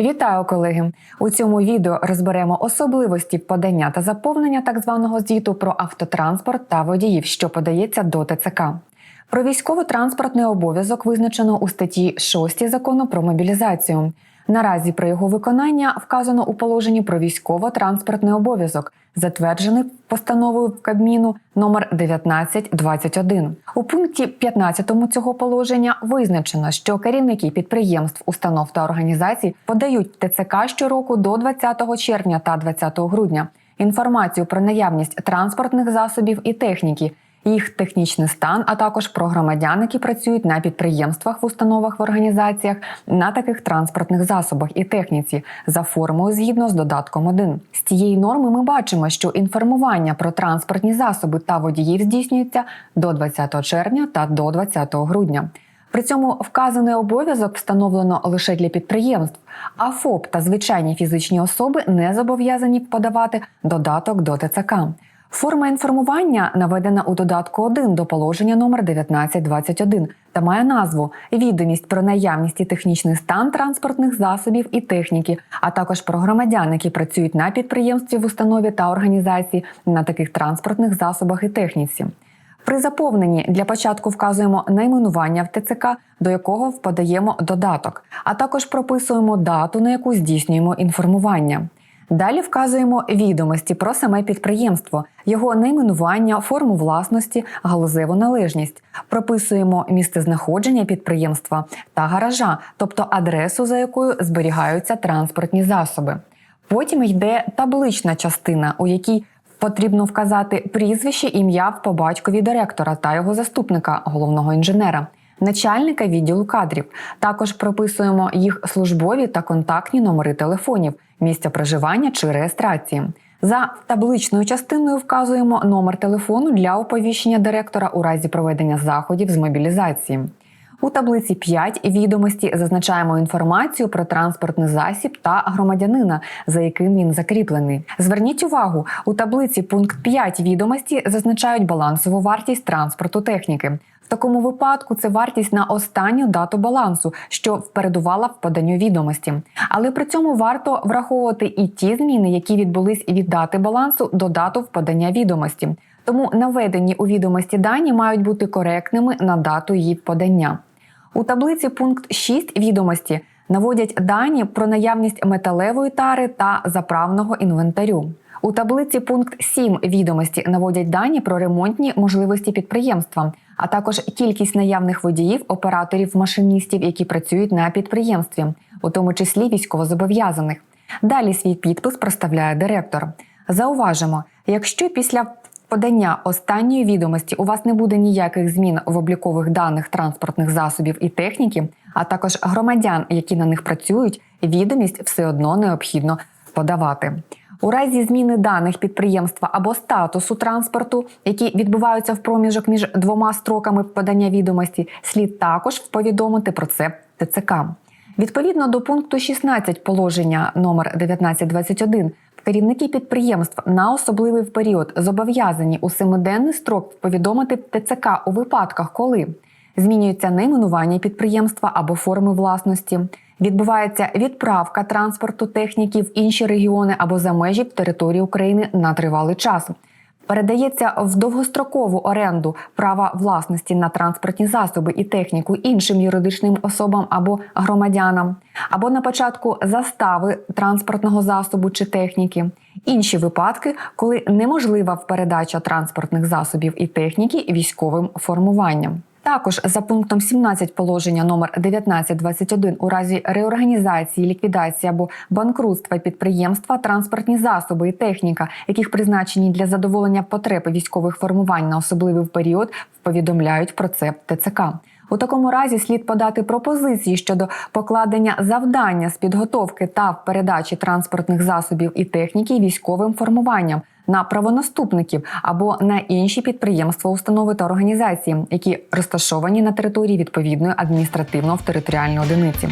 Вітаю, колеги! У цьому відео розберемо особливості подання та заповнення так званого звіту про автотранспорт та водіїв, що подається до ТЦК. Про військово-транспортний обов'язок визначено у статті 6 закону про мобілізацію. Наразі про його виконання вказано у положенні про військово-транспортний обов'язок, затверджений постановою Кабміну номер 1921. У пункті 15 цього положення визначено, що керівники підприємств, установ та організацій подають ТЦК щороку до 20 червня та 20 грудня інформацію про наявність транспортних засобів і техніки їх технічний стан, а також про громадян, які працюють на підприємствах, в установах в організаціях на таких транспортних засобах і техніці за формою згідно з додатком 1. З цієї норми ми бачимо, що інформування про транспортні засоби та водіїв здійснюється до 20 червня та до 20 грудня. При цьому вказаний обов'язок встановлено лише для підприємств, а ФОП та звичайні фізичні особи не зобов'язані подавати додаток до ТЦК. Форма інформування наведена у додатку 1 до положення номер 1921 та має назву Відомість про наявність і технічний стан транспортних засобів і техніки, а також про громадян, які працюють на підприємстві в установі та організації на таких транспортних засобах і техніці. При заповненні для початку вказуємо найменування в ТЦК, до якого подаємо додаток, а також прописуємо дату, на яку здійснюємо інформування. Далі вказуємо відомості про саме підприємство, його найменування, форму власності, галузеву належність. Прописуємо місце знаходження підприємства та гаража, тобто адресу, за якою зберігаються транспортні засоби. Потім йде таблична частина, у якій потрібно вказати прізвище, ім'я по батькові директора та його заступника, головного інженера. Начальника відділу кадрів також прописуємо їх службові та контактні номери телефонів, місця проживання чи реєстрації. За табличною частиною вказуємо номер телефону для оповіщення директора у разі проведення заходів з мобілізації. У таблиці 5 відомості зазначаємо інформацію про транспортний засіб та громадянина, за яким він закріплений. Зверніть увагу, у таблиці пункт 5 відомості зазначають балансову вартість транспорту техніки. В такому випадку це вартість на останню дату балансу, що впередувала в поданню відомості. Але при цьому варто враховувати і ті зміни, які відбулись від дати балансу до дату вподання відомості. Тому наведені у відомості дані мають бути коректними на дату її подання. У таблиці пункт 6 відомості наводять дані про наявність металевої тари та заправного інвентарю. У таблиці пункт 7 відомості наводять дані про ремонтні можливості підприємства, а також кількість наявних водіїв, операторів, машиністів, які працюють на підприємстві, у тому числі військовозобов'язаних. Далі свій підпис проставляє директор. Зауважимо, якщо після подання останньої відомості у вас не буде ніяких змін в облікових даних транспортних засобів і техніки, а також громадян, які на них працюють, відомість все одно необхідно подавати. У разі зміни даних підприємства або статусу транспорту, які відбуваються в проміжок між двома строками подання відомості, слід також повідомити про це ТЦК. Відповідно до пункту 16 положення номер 1921 Керівники підприємств на особливий період зобов'язані у семиденний строк повідомити ТЦК у випадках, коли змінюється найменування підприємства або форми власності, відбувається відправка транспорту техніки в інші регіони або за межі території України на тривалий час. Передається в довгострокову оренду права власності на транспортні засоби і техніку іншим юридичним особам або громадянам, або на початку застави транспортного засобу чи техніки, інші випадки, коли неможлива передача транспортних засобів і техніки військовим формуванням. Також за пунктом 17 положення номер 1921 у разі реорганізації, ліквідації або банкрутства підприємства, транспортні засоби і техніка, яких призначені для задоволення потреб військових формувань на особливий період, повідомляють про це ТЦК. У такому разі слід подати пропозиції щодо покладення завдання з підготовки та передачі транспортних засобів і техніки військовим формуванням на правонаступників або на інші підприємства, установи та організації, які розташовані на території відповідної адміністративно-територіальної одиниці.